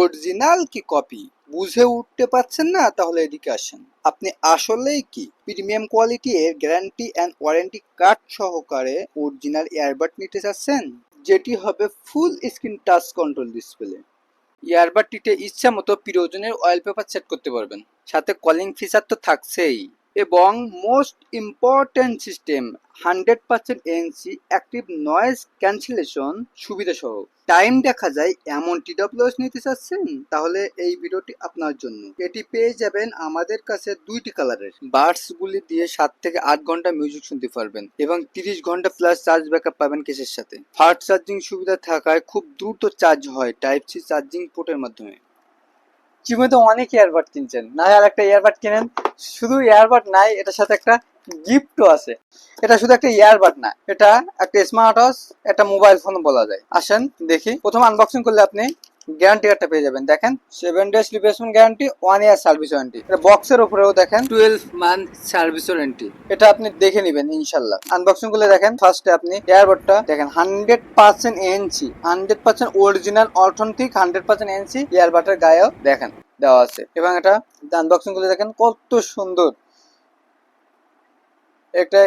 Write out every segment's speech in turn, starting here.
Original কি copy বুঝে উঠতে পারছেন না? তাহলে এদিকে আসেন। আপনি আসলেই কি? প্রিমিয়াম কোয়ালিটি এর গ্যারান্টি অ্যান্ড ওয়ারেন্টি কার্ড সহকারে অরিজিনাল ইয়ারবাড নিতে চাচ্ছেন? যেটি হবে full screen touch control display ইয়ারবাডটিতে ইচ্ছা মতো প্রিয়জনের অয়েল পেপার সেট করতে পারবেন। সাথে কলিং ফিচার তো থাকছেই। এবং most important system hundred percent ANC active noise cancellation সুবিধা সহ টাইম দেখা যায় এমন টিডব্লিউএস নিতে চাচ্ছেন? তাহলে এই ভিডিওটি আপনার জন্য। এটি পেয়ে যাবেন আমাদের কাছে দুইটি কালারের বার্ডস গুলি দিয়ে সাত থেকে আট ঘণ্টা মিউজিক শুনতে পারবেন এবং তিরিশ ঘণ্টা প্লাস চার্জ ব্যাকআপ পাবেন কেসের সাথে। ফাস্ট চার্জিং সুবিধা থাকায় খুব দ্রুত চার্জ হয় টাইপ সি চার্জিং পোর্টের মাধ্যমে। জীবনে তো অনেক এয়ারবাড কিনছেন। না আর একটা এয়ারবাড কিনেন? শুধু এয়ারবাড নাই, এটার সাথে একটা গিফটও আছে। এটা শুধু একটা ইয়ারবাড না, এটা একটা স্মার্ট ওয়াচ একটা মোবাইল ফোন বলা যায়। আসেন, দেখি। প্রথম আনবক্সিং করলে আপনি গ্যারান্টি কার্ডটা পেয়ে যাবেন। দেখেন seven days replacement guarantee one year service warranty এটা বক্সের উপরেও দেখেন টুয়েলভ মান্থ সার্ভিস ওয়ারেন্টি এটা আপনি দেখে নেবেন, ইনশাল্লাহ। আনবক্সিং করলে দেখেন ফার্স্টে আপনি এয়ারবাডটা দেখেন hundred percent ANC hundred percent original authentic hundred percent ANC এয়ারবাডের গায়েও দেখেন, দেওয়া আছে। এবং এটা আনবক্সিং করলে দেখেন, কত সুন্দর। এটা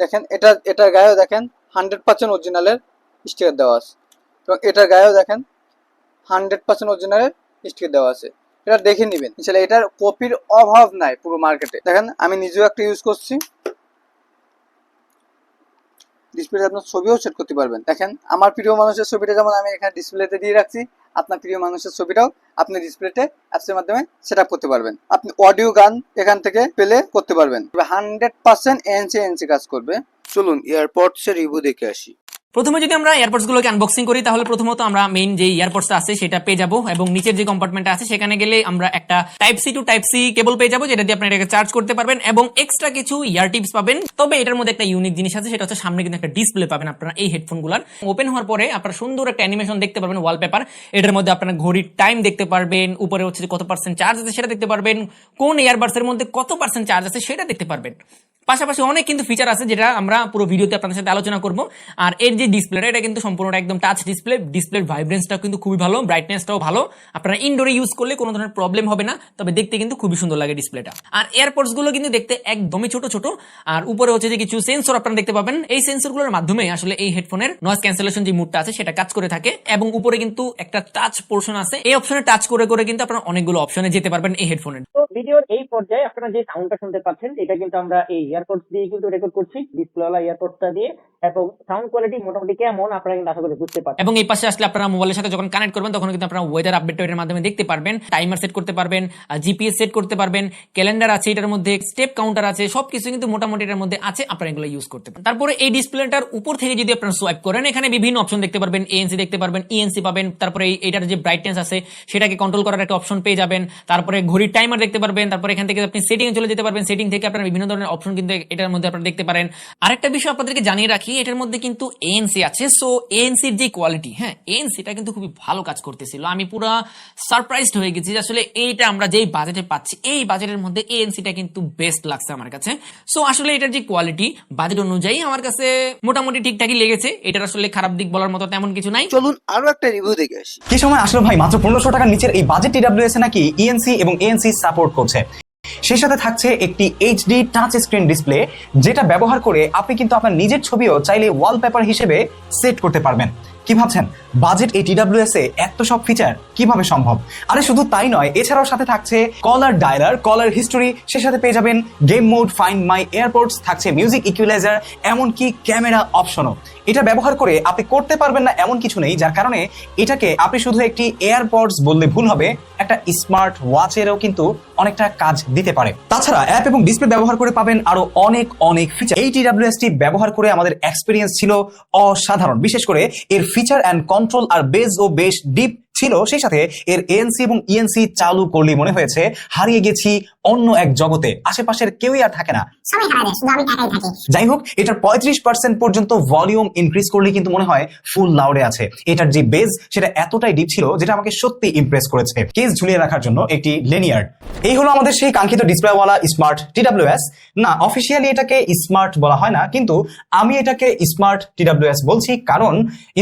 দেখেন, এটা, এটার গায়েও দেখেন হান্ড্রেড পার্সেন্ট অরিজিনালের স্টিকার দেওয়া আছে। এবং এটার গায়েও দেখেন হান্ড্রেড পার্সেন্ট অরিজিনালের স্টিকার দেওয়া আছে। এটা দেখে নেবেন। ইনশাল্লাহ এটার কপির অভাব নাই পুরো মার্কেটে। দেখেন, আমি নিজেও একটা ইউজ করছি। ডিসপ্লেতে আপনার ছবিও সেট করতে পারবেন। দেখেন, আমার প্রিয় মানুষের ছবিটা যেমন আমি এখানে ডিসপ্লেতে দিয়ে রাখছি, আপনার প্রিয় মানুষের ছবিটাও আপনি ডিসপ্লেতে অ্যাপসের মাধ্যমে সেট করতে পারবেন। আপনি অডিও গান এখান থেকে পেলে করতে পারবেন। হান্ড্রেড পার্সেন্ট এনসি এনসি কাজ করবে। চলুন এয়ারপোর্টসের রিভিউ দেখে আসি। প্রথমে যদি আমরা এয়ারপোর্টস গুলোকে আনবক্সিং করি, তাহলে প্রথমত আমরা মেইন যে এয়ারপোর্টস আছে সেটা পেয়ে যাব এবং নিচের যে কম্পার্টমেন্ট আছে সেখানে গেলে আমরা একটা type C to type C cable পেয়ে যাব, যেটা দিয়ে আপনি এটাকে চার্জ করতে পারবেন এবং এক্সট্রা কিছু ইয়ার টিপস পাবেন। তবে এটার মধ্যে একটা ইউনিক জিনিস আছে, সেটা হচ্ছে সামনে কিন্তু একটা ডিসপ্লে পাবেন আপনারা এই হেডফোনগুলার ওপেন হওয়ার পরে আপনারা সুন্দর একটা অ্যানিমেশন দেখতে পারবেন ওয়ালপেপার এটার মধ্যে আপনারা ঘড়ির টাইম দেখতে পারবেন, উপরে হচ্ছে কত পার্সেন্ট চার্জ আছে সেটা দেখতে পারবেন, কোন ইয়ারবাডস এর মধ্যে কত পার্সেন্ট চার্জ আছে সেটা দেখতে পারবেন। পাশাপাশি অনেক কিন্তু ফিচার আছে, যেটা আমরা পুরো ভিডিওতে আপনাদের সাথে আলোচনা করব। আর এর যে ডিসপ্লেটা এটা কিন্তু সম্পূর্ণটা একদম টাচ ডিসপ্লে ডিসপ্লের ভাইব্রেন্সটাও কিন্তু খুবই ভালো ব্রাইটনেসটাও ভালো। আপনারা ইনডোরে ইউজ করলে কোনো ধরনের প্রবলেম হবে না, তবে দেখতে কিন্তু খুবই সুন্দর লাগে ডিসপ্লেটা আর এয়ারপোর্টসগুলো কিন্তু দেখতে একদমই ছোট ছোট। আর উপরে হচ্ছে যে কিছু সেন্সর আপনারা দেখতে পাবেন, এই সেন্সরগুলোর মাধ্যমে আসলে এই হেডফোনের নয়েজ ক্যান্সেলেশন যে মুডটা আছে, সেটা কাজ করে থাকে। এবং উপরে কিন্তু একটা টাচ পোর্শন আছে, এই অপশনে টাচ করে করে কিন্তু আপনারা অনেকগুলো অপশনে যেতে পারবেন এই হেডফোনের ভিডিওর এই পর্যায়ে আপনারা যে সাউন্ডটা শুনতে পাচ্ছেন, এটা কিন্তু আমরা এই ইয়ারপোর্টস দিয়ে কিন্তু রেকর্ড করছি ডিসপ্লেওয়ালা ইয়ারপোর্টসটা দিয়ে। এবং সাউন্ড কোয়ালিটি মোটামুটি কেমন, আপনারা কিন্তু আশা করি বুঝতে পারছেন। এবং এই পাশে আসলে আপনারা মোবাইলের সাথে যখন কানেক্ট করবেন, তখন কিন্তু আপনারা ওয়েদার আপডেট এর মাধ্যমে দেখতে পারবেন টাইমার সেট করতে পারবেন জিপিএস সেট করতে পারবেন ক্যালেন্ডার আছে এটার মধ্যে স্টেপ কাউন্টার আছে, সবকিছু কিন্তু মোটামুটি এটার মধ্যে আছে, আপনারা এগুলো ইউজ করতে পারেন তারপরে এই ডিসপ্লেটার উপর থেকে যদি আপনারা সোয়াইপ করেন, এখানে বিভিন্ন অপশন দেখতে পারবেন এএনসি দেখতে পারবেন ইএনসি পাবেন, তারপরে এটার যে ব্রাইটনেস আছে, সেটাকে কন্ট্রোল করার একটা অপশন পেয়ে যাবেন, তারপরে ঘড়ির টাইমার দেখতে পারবেন, তারপরে এখান থেকে আপনি সেটিং চলে যেতে পারবেন সেটিং থেকে আপনারা বিভিন্ন ধরনের অপশন কিন্তু এটার মধ্যে আপনারা দেখতে পারেন। আরেকটা বিষয় আপনাদেরকে জানিয়ে রাখি, এটার মধ্যে কিন্তু এএনসি আছে সো এএনসির যে কোয়ালিটি হ্যাঁ এএনসিটা কিন্তু খুবই ভালো কাজ করতেছিল। আমি পুরো সারপ্রাইজড হয়ে গেছি যে আসলে এইটা আমরা যেই বাজেটে পাচ্ছি এই বাজেটের মধ্যে এএনসিটা কিন্তু বেস্ট লাগছে আমার কাছে। সো আসলে এটার যে কোয়ালিটি বাজেট অনুযায়ী আমার কাছে মোটামুটি ঠিকঠাকই লেগেছে। এটার আসলে খারাপ দিক বলার মতো তেমন কিছু নাই। চলুন আরও একটা রিভিউ দেখে আসি। কি সময় আসলে ভাই? মাত্র পনেরোশো টাকার নিচের এই বাজেট টিডাব্লিউএস নাকি ইএনসি এবং এএনসি সাপোর্ট করছে? সেই সাথে থাকছে একটি এইচডি টাচ স্ক্রিন ডিসপ্লে যেটা ব্যবহার করে আপনি কিন্তু আপনার নিজের ছবিও চাইলে ওয়ালপেপার হিসেবে সেট করতে পারবেন। কি ভাবছেন? বাজেট এই টিডাব্লিউএস এ এত সব ফিচার কীভাবে সম্ভব? আরে শুধু তাই নয়, এছাড়াও সাথে থাকছে কলার ডায়লার কলার হিস্টোরি সে সাথে পেয়ে যাবেন game mode find my airpods থাকছে মিউজিক ইকুইলাইজার এমনকি ক্যামেরা অপশনও এটা ব্যবহার করে আপনি করতে পারবেন না এমন কিছু নেই, যার কারণে এটাকে আপনি শুধু একটি এয়ারপডস বললে ভুল হবে, একটা স্মার্ট ওয়াচেরও কিন্তু অনেকটা কাজ দিতে পারে। তাছাড়া অ্যাপ এবং ডিসপ্লে ব্যবহার করে পাবেন আরও অনেক অনেক ফিচার এই টি ব্যবহার করে আমাদের এক্সপিরিয়েন্স ছিল অসাধারণ। বিশেষ করে এর ফিচার অ্যান্ড কন্ট্রোল আর বেজ ও বেশ ডিপ ছিল। সেই সাথে এর এএনসি এবং ইএনসি চালু করলে মনে হয়েছে, হারিয়ে গেছি অন্য এক জগতে আশেপাশের কেউই আর থাকে না। সবাই হারাবে শুধু আমি একাই থাকি। যাই হোক এটার পঁয়ত্রিশ পার্সেন্ট পর্যন্ত ভলিউম ইনক্রিজ করলে কিন্তু মনে হয় ফুল লাউডে আছে। এটার যে বেজ সেটা এতটাই ডিপ ছিল যেটা আমাকে সত্যি ইমপ্রেস করেছে। কেস ঝুলিয়ে রাখার জন্য একটি লেনিয়ার এই হলো আমাদের সেই কাঙ্ক্ষিত ডিসপ্লেওয়ালা স্মার্ট টিডাব্লিউএস না অফিসিয়ালি এটাকে স্মার্ট বলা হয় না কিন্তু আমি এটাকে স্মার্ট টিডাব্লিউএস বলছি কারণ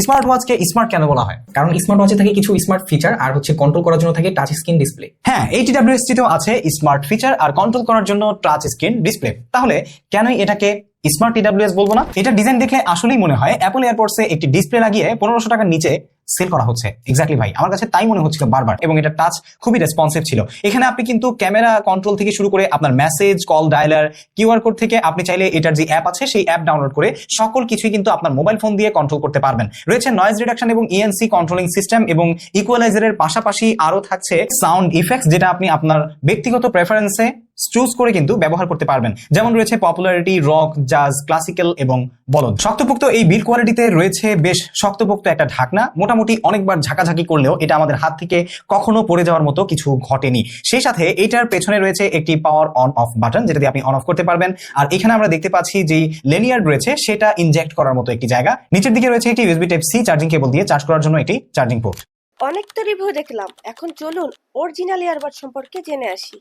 স্মার্ট ওয়াচকে স্মার্ট কেন বলা হয়? কারণ স্মার্ট ওয়াচে থাকে কিছু স্মার্ট ফিচার আর হচ্ছে কন্ট্রোল করার জন্য থাকে টাচ স্ক্রিন ডিসপ্লে হ্যাঁ এই টিডাব্লিউএস টিতেও আছে স্মার্ট ফিচার আর কন্ট্রোল করার জন্য টাচ স্ক্রিন ডিসপ্লে তাহলে কেনই এটাকে স্মার্ট টিডাব্লিউএস বলব না? এটা ডিজাইন দেখলে আসলেই মনে হয় অ্যাপল এয়ারপোর্টসে একটি ডিসপ্লে লাগিয়ে পনেরোশো টাকার নিচে সেল করা হচ্ছে। এক্স্যাক্টলি ভাই। আমার কাছে তাই মনে হচ্ছিল বারবার। এবং এটা টাচ খুবই রেসপন্সিভ ছিল। এখানে আপনি কিন্তু ক্যামেরা কন্ট্রোল থেকে শুরু করে আপনার message call dialer QR code থেকে আপনি চাইলে এটার যে অ্যাপ আছে, সেই অ্যাপ ডাউনলোড করে সকল কিছুই কিন্তু আপনার মোবাইল ফোন দিয়ে কন্ট্রোল করতে পারবেন। রয়েছে নয়েজ রিডাকশন এবং ইএনসি কন্ট্রোলিং সিস্টেম এবং ইকুয়ালাইজারের পাশাপাশি আরও থাকছে সাউন্ড ইফেক্টস যেটা আপনি আপনার ব্যক্তিগত প্রেফারেন্সে চুজ করে কিন্তু ব্যবহার করতে পারবেন। যেমন রয়েছে পপুলারিটি রক জাজ ক্লাসিক্যাল এবং বলদ। শক্তপোক্ত এই বিল কোয়ালিটিতে রয়েছে বেশ শক্তপোক্ত একটা ঢাকনা। মোটামুটি অনেকবার ঝাঁকাঝাঁকি করলেও এটা আমাদের হাত থেকে কখনো পড়ে যাওয়ার মতো কিছু ঘটেনি। সেই সাথে এটার পেছনে রয়েছে একটি পাওয়ার অন অফ বাটন যেটা দিয়ে আপনি অন অফ করতে পারবেন। আর এখানে আমরা দেখতে পাচ্ছি যে লেনিয়ার রয়েছে, সেটা ইনজেক্ট করার মতো একটি জায়গা। নিচের দিকে রয়েছে একটি USB type C charging cable দিয়ে চার্জ করার জন্য একটি চার্জিং পোর্ট অনেক তো রিভিউ দেখলাম। এখন চলুন অরিজিনাল ইয়ারবাড সম্পর্কে জেনে আসি।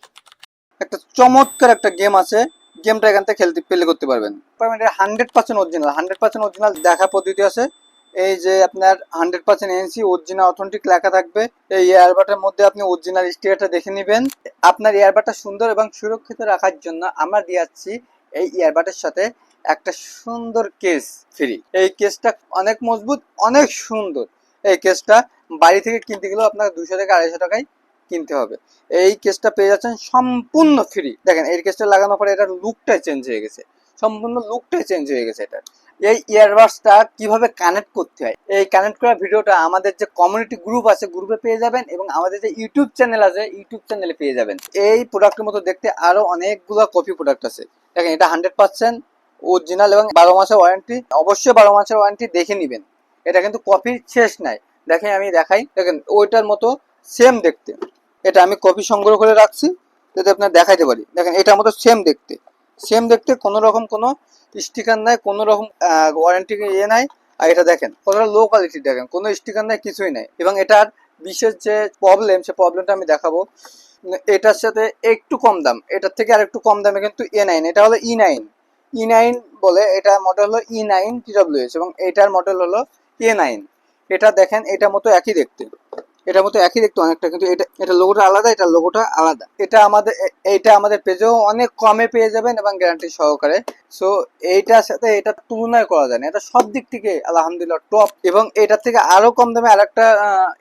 একটা চমৎকার একটা গেম আছে। গেমটা এখান থেকে খেলতে প্লে করতে পারবেন। Hundred percent original hundred percent original দেখা পদ্ধতি আছে। এই যে আপনার hundred percent ANC original authentic লেখা থাকবে। এই ইয়ারবাটের মধ্যে আপনি অরিজিনাল স্টিকারটা দেখে নেবেন। আপনার ইয়ারবাডটা সুন্দর এবং সুরক্ষিত রাখার জন্য আমরা দিয়ে যাচ্ছি এই ইয়ারবাটের সাথে একটা সুন্দর কেস ফ্রি এই কেসটা অনেক মজবুত, অনেক সুন্দর। এই কেসটা বাড়ি থেকে কিনতে গেলেও আপনার দুশো থেকে আড়াইশো টাকায় কিনতে হবে। এই কেসটা পেয়ে যাচ্ছেন সম্পূর্ণ ফ্রি দেখেন, এই কেসটা লাগানোর পরে এটার লুকটাই চেঞ্জ হয়ে গেছে। সম্পূর্ণ লুকটাই চেঞ্জ হয়ে গেছে এটা এই ইয়ারবাডসটা কীভাবে কানেক্ট করতে হয়? এই কানেক্ট করা ভিডিওটা আমাদের যে কমিউনিটি গ্রুপ আছে গ্রুপে পেয়ে যাবেন এবং আমাদের যে ইউটিউব চ্যানেল আছে ইউটিউব চ্যানেলে পেয়ে যাবেন। এই প্রোডাক্টের মতো দেখতে আরও অনেকগুলো কপি প্রোডাক্ট আছে। দেখেন, এটা হান্ড্রেড পার্সেন্ট অরিজিনাল এবং বারো মাসের ওয়ারেন্টি অবশ্যই বারো মাসের ওয়ারেন্টি দেখে নেবেন। এটা কিন্তু কপির শেষ নাই। দেখেন, আমি দেখাই। দেখেন, ওইটার মতো সেম দেখতে। এটা আমি কপি সংগ্রহ করে রাখছি, যাতে আপনার দেখাইতে পারি। দেখেন এটার মতো সেম দেখতে। সেম দেখতে, কোনো রকম কোনো স্টিকার নাই, কোনো রকম ওয়ারেন্টি ইয়ে নাই। আর এটা দেখেন, কতটা লো কোয়ালিটি দেখেন, কোনো স্টিকার নাই, কিছুই নাই। এবং এটার বিশেষ যে প্রবলেম সে প্রবলেমটা আমি দেখাবো। এটার সাথে একটু কম দাম, এটার থেকে আর একটু কম দামে কিন্তু এ নাইন এটা হলো ই নাইন ই নাইন বলে, এটা মডেল হলো ই নাইন টিডব্লিউএস এবং এটার মডেল হলো এ নাইন এটা দেখেন, এটার মতো একই দেখতে। এটার মতো একই দেখতে অনেকটা, কিন্তু এটা এটা লোগোটা আলাদা, এটা লোগোটা আলাদা। এটা আমাদের এইটা আমাদের পেজেও অনেক কমে পেয়ে যাবেন এবং গ্যারান্টি সহকারে। সো এইটার সাথে এটা তুলনায় করা যায় না। এটা সব দিক থেকে আলহামদুলিল্লাহ টপ এবং এটার থেকে আরও কম দামে আরেকটা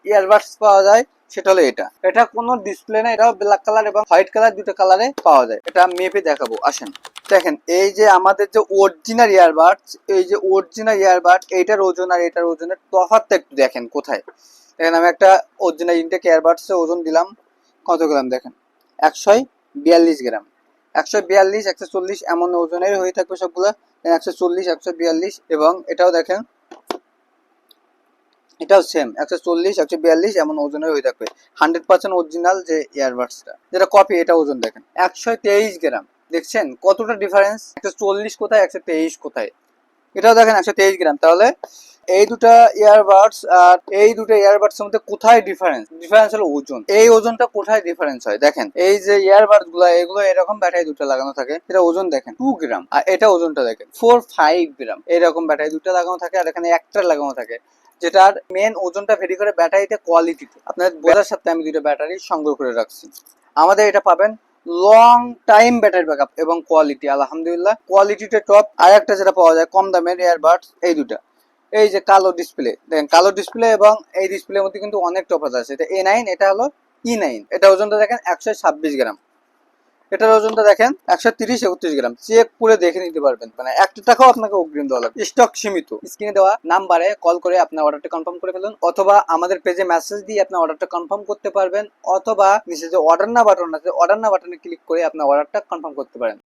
ইয়ারবাডস পাওয়া যায়, সেটা হলো এটা। এটা কোনো ডিসপ্লে না, এটাও ব্ল্যাক কালার এবং হোয়াইট কালার দুটো কালারে পাওয়া যায়। এটা মেপে দেখাবো, আসেন। দেখেন, এই যে আমাদের যে অরিজিনাল ইয়ারবাডস এই যে অরিজিনাল ইয়ারবাড এইটার ওজন আর এটার ওজনের তফাৎটা একটু দেখেন কোথায়। দেখেন আমি একটা অরিজিনাল ইনটেক ইয়ারবাডসে ওজন দিলাম, কত গ্রাম দেখেন? একশো বিয়াল্লিশ গ্রাম। একশো বিয়াল্লিশ, একশো চল্লিশ এমন ওজনের হয়ে থাকবে সবগুলো। একশো চল্লিশ, একশো বিয়াল্লিশ এবং এটাও দেখেন, এটাও সেম একশো চল্লিশ, একশো বিয়াল্লিশ এমন ওজনের হয়ে থাকবে। হান্ড্রেড পার্সেন্ট অরিজিনাল যে ইয়ারবাডসটা যেটা কপি এটা ওজন দেখেন। একশো তেইশ গ্রাম। দেখছেন কতটা ডিফারেন্স একশো চল্লিশ কোথায়, একশো তেইশ কোথায়? এটাও দেখেন একশো তেইশ গ্রাম। তাহলে এই দুটা ইয়ারবাডস আর এই দুটো ইয়ারবাডস মধ্যে কোথায় ডিফারেন্স ডিফারেন্স হলো ওজন। এই ওজনটা কোথায় ডিফারেন্স হয়? দেখেন, এই যে ইয়ারবাডসগুলা এগুলো এরকম ব্যাটারি দুটো লাগানো থাকে। এটা ওজন দেখেন টু গ্রাম আর এটা ওজনটা দেখেন ফোর ফাইভ গ্রাম এরকম ব্যাটারি দুটো লাগানো থাকে আর এখানে একটা লাগানো থাকে যেটার মেন ওজনটা ভেরি করে ব্যাটারিতে কোয়ালিটিতে আপনার বোঝার সাথে আমি দুটো ব্যাটারি সংগ্রহ করে রাখছি। আমাদের এটা পাবেন লং টাইম ব্যাটারি ব্যাকআপ এবং কোয়ালিটি আলহামদুলিল্লাহ কোয়ালিটিটা টপ আর একটা যেটা পাওয়া যায়, কম দামের এয়ারবাডস এই দুটা এই যে কালো ডিসপ্লে দেখেন, কালো ডিসপ্লে এবং এই ডিসপ্লের মধ্যে কিন্তু অনেক টপ আছে। এটা এ নাইন এটা হলো ই নাইন এটা ওজনটা দেখেন একশো ছাব্বিশ গ্রাম। এটার ওজনটা দেখেন, একশো তিরিশ, একত্রিশ গ্রাম। চেক করে দেখে নিতে পারবেন। মানে একটা টাকাও আপনাকে অগ্রিম দেওয়া লাগবে। স্টক সীমিত। স্ক্রিনে দেওয়া নাম্বারে কল করে আপনার অর্ডারটা কনফার্ম করে ফেলুন, অথবা আমাদের পেজে মেসেজ দিয়ে আপনার অর্ডারটা কনফার্ম করতে পারবেন, অথবা নিচে যে অর্ডার না বাটন আছে অর্ডার না বাটনে ক্লিক করে আপনার অর্ডারটা কনফার্ম করতে পারেন।